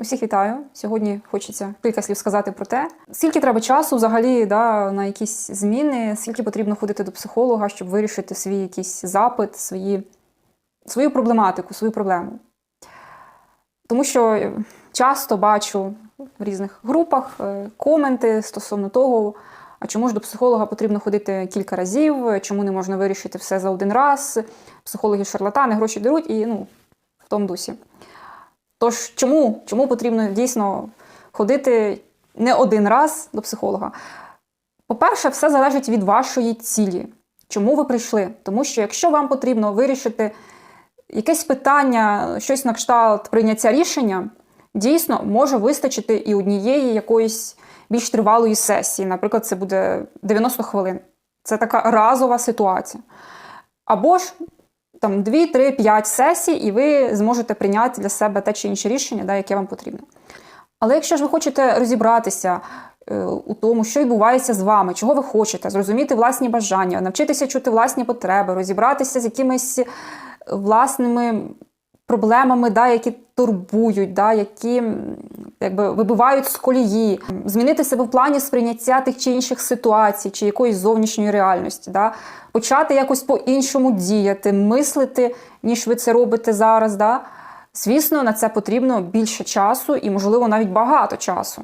Усіх вітаю. Сьогодні хочеться кілька слів сказати про те, скільки треба часу взагалі да, на якісь зміни, скільки потрібно ходити до психолога, щоб вирішити свій якийсь запит, свої, свою проблематику, свою проблему. Тому що часто бачу в різних групах е, коменти стосовно того, а чому ж до психолога потрібно ходити кілька разів, чому не можна вирішити все за один раз, психологи шарлатани, гроші беруть і ну, в тому дусі. Тож чому? Чому потрібно дійсно ходити не один раз до психолога? По-перше, все залежить від вашої цілі. Чому ви прийшли? Тому що якщо вам потрібно вирішити якесь питання, щось на кшталт прийняття рішення, дійсно може вистачити і однієї якоїсь більш тривалої сесії. Наприклад, це буде 90 хвилин. Це така разова ситуація. Або ж там 2, 3, 5 сесій, і ви зможете прийняти для себе те чи інше рішення, да, яке вам потрібно. Але якщо ж ви хочете розібратися е, у тому, що відбувається з вами, чого ви хочете, зрозуміти власні бажання, навчитися чути власні потреби, розібратися з якимись власними проблемами, да, які турбують, да, які якби, вибивають з колії, змінити себе в плані сприйняття тих чи інших ситуацій, чи якоїсь зовнішньої реальності, да, почати якось по-іншому діяти, мислити, ніж ви це робите зараз. Да. Звісно, на це потрібно більше часу і, можливо, навіть багато часу.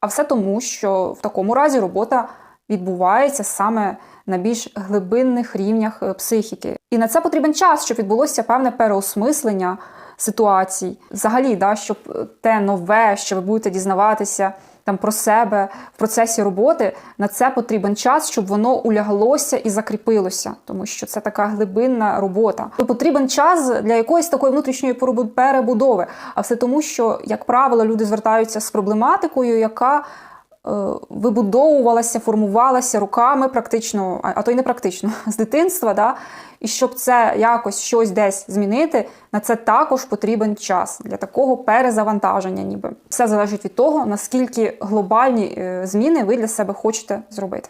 А все тому, що в такому разі робота відбувається саме на більш глибинних рівнях е, психіки. І на це потрібен час, щоб відбулося певне переосмислення ситуацій. Взагалі, да, щоб те нове, що ви будете дізнаватися там про себе в процесі роботи, на це потрібен час, щоб воно уляглося і закріпилося, тому що це така глибинна робота. Потрібен час для якоїсь такої внутрішньої перебудови. А все тому, що, як правило, люди звертаються з проблематикою, яка е, вибудовувалася, формувалася руками практично, а а то й не практично, з дитинства. Да? І щоб це якось щось десь змінити, на це також потрібен час для такого перезавантаження, ніби все залежить від того, наскільки глобальні е, зміни ви для себе хочете зробити.